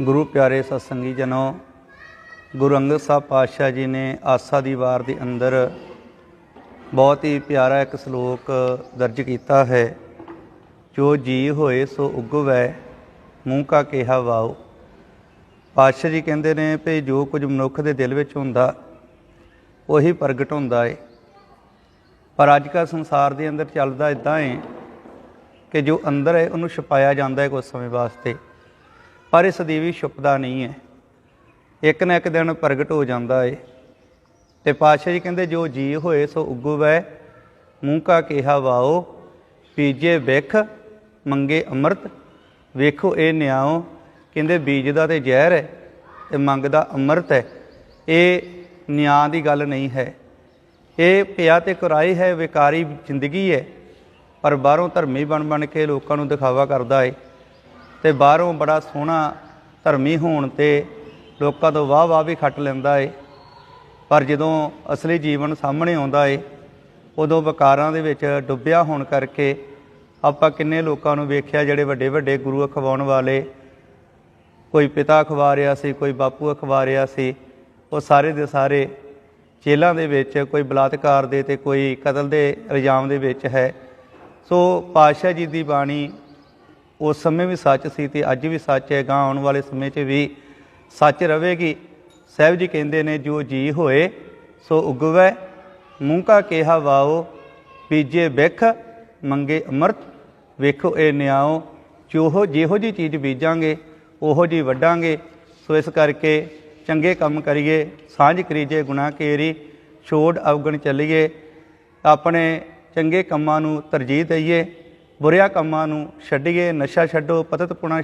ਗੁਰੂ ਪਿਆਰੇ ਸਤਸੰਗੀ ਜਨੋ, ਗੁਰੂ ਅੰਗਦ ਸਾਹਿਬ ਪਾਤਸ਼ਾਹ ਜੀ ਨੇ ਆਸਾ ਦੀ ਵਾਰ ਦੇ ਅੰਦਰ ਬਹੁਤ ਹੀ ਪਿਆਰਾ ਇੱਕ ਸ਼ਲੋਕ ਦਰਜ ਕੀਤਾ ਹੈ, ਜੋ ਜੀ ਹੋਏ ਸੋ ਉਗਵੈ, ਮੂੰਹ ਕਾ ਕਿਹਾ ਵਾਓ। ਪਾਤਸ਼ਾਹ ਜੀ ਕਹਿੰਦੇ ਨੇ ਭਈ ਜੋ ਕੁਝ ਮਨੁੱਖ ਦੇ ਦਿਲ ਵਿੱਚ ਹੁੰਦਾ, ਉਹੀ ਪ੍ਰਗਟ ਹੁੰਦਾ ਏ। ਪਰ ਅੱਜ ਕੱਲ੍ਹ ਸੰਸਾਰ ਦੇ ਅੰਦਰ ਚੱਲਦਾ ਇਦਾਂ ਏ ਕਿ ਜੋ ਅੰਦਰ ਹੈ, ਉਹਨੂੰ ਛਪਾਇਆ ਜਾਂਦਾ ਹੈ ਕੁਝ ਸਮੇਂ ਵਾਸਤੇ। ਪਰ ਇਸ ਦੀ ਵੀ ਛੁਪਦਾ ਨਹੀਂ ਹੈ। ਇੱਕ ਨਾ ਇੱਕ ਦਿਨ ਪ੍ਰਗਟ ਹੋ ਜਾਂਦਾ ਏ। ਤੇ ਪਾਤਸ਼ਾਹ ਜੀ ਕਹਿੰਦੇ, ਜੋ ਜੀ ਹੋਏ, ਸੋ ਉਗਵੈ ਮੂੰਹ ਕਾ ਕਿਹਾ ਵਾਓ ਪੀਜੇ ਵਿਖ, ਮੰਗੇ ਅੰਮ੍ਰਿਤ। ਵੇਖੋ, ਇਹ ਨਿਆਓ ਕਹਿੰਦੇ, ਬੀਜ ਦਾ ਤੇ ਜ਼ਹਿਰ ਹੈ ਤੇ ਮੰਗਦਾ ਅੰਮ੍ਰਿਤ ਹੈ। ਇਹ ਨਿਆਂ ਦੀ ਗੱਲ ਨਹੀਂ ਹੈ। ਇਹ ਪਿਆ ਤੇ ਕੁਰਾਈ ਹੈ, ਵਿਕਾਰੀ ਜ਼ਿੰਦਗੀ ਹੈ। ਪਰ ਬਾਹਰੋਂ ਧਰਮੀ ਬਣ ਬਣ ਕੇ ਲੋਕਾਂ ਨੂੰ ਦਿਖਾਵਾ ਕਰਦਾ ਏ। ਤੇ ਬਾਹਰੋਂ ਬੜਾ ਸੋਹਣਾ ਧਰਮੀ ਹੋਣ ਤੇ ਲੋਕਾਂ ਤੋਂ ਵਾਹ ਵਾਹ ਵੀ ਖੱਟ ਲੈਂਦਾ ਏ। ਪਰ ਜਦੋਂ ਅਸਲੀ ਜੀਵਨ ਸਾਹਮਣੇ ਆਉਂਦਾ ਏ, ਉਦੋਂ ਵਿਕਾਰਾਂ ਦੇ ਵਿੱਚ ਡੁੱਬਿਆ ਹੋਣ ਕਰਕੇ ਆਪਾਂ ਕਿੰਨੇ ਲੋਕਾਂ ਨੂੰ ਵੇਖਿਆ ਜਿਹੜੇ ਵੱਡੇ ਵੱਡੇ ਗੁਰੂ ਅਖਵਾਉਣ ਵਾਲੇ, ਕੋਈ ਪਿਤਾ ਅਖਵਾ ਰਿਹਾ ਸੀ, ਕੋਈ ਬਾਪੂ ਅਖਵਾ ਰਿਹਾ ਸੀ, ਉਹ ਸਾਰੇ ਦੇ ਸਾਰੇ ਜੇਲ੍ਹਾਂ ਦੇ ਵਿੱਚ, ਕੋਈ ਬਲਾਤਕਾਰ ਦੇ ਤੇ ਕੋਈ ਕਤਲ ਦੇ ਇਲਜ਼ਾਮ ਦੇ ਵਿੱਚ ਹੈ। ਸੋ ਪਾਤਸ਼ਾਹ ਜੀ ਦੀ ਬਾਣੀ ਉਸ ਸਮੇਂ ਵੀ ਸੱਚ ਸੀ ਤੇ ਅੱਜ ਵੀ ਸੱਚ ਹੈ ਗਾਂ ਆਉਣ ਵਾਲੇ ਸਮੇਂ 'ਚ ਵੀ ਸੱਚ ਰਹੇਗੀ। ਸਾਹਿਬ ਜੀ ਕਹਿੰਦੇ ਨੇ, ਜੋ ਜੀ ਹੋਏ, ਸੋ ਉਗਵੈ। ਮੂੰਹ ਕਾ ਕਿਹਾ ਵਾਓ, ਬੀਜੇ ਬਿਖ, ਮੰਗੇ ਅੰਮ੍ਰਿਤ। ਵੇਖੋ ਇਹ ਨਿਆਓ ਜੋ ਜਿਹੋ ਜੀ ਚੀਜ਼ ਬੀਜਾਂਗੇ, ਉਹੋ ਜੀ ਵੱਢਾਂਗੇ। ਸੋ ਇਸ ਕਰਕੇ ਚੰਗੇ ਕੰਮ ਕਰੀਏ, ਸਾਂਝ ਕਰੀਜੇ ਗੁਨਾਹ ਕੇਰੀ, ਛੋੜ ਅਵਗਣ ਚੱਲੀਏ। ਆਪਣੇ ਚੰਗੇ ਕੰਮਾਂ ਨੂੰ ਤਰਜੀਹ ਦਈਏ। ਬੁਰਿਆਂ ਕੰਮਾਂ ਨੂੰ ਛੱਡੀਏ ਨਸ਼ਾ ਛੱਡੋ ਪਤਤ ਪੁਣਾ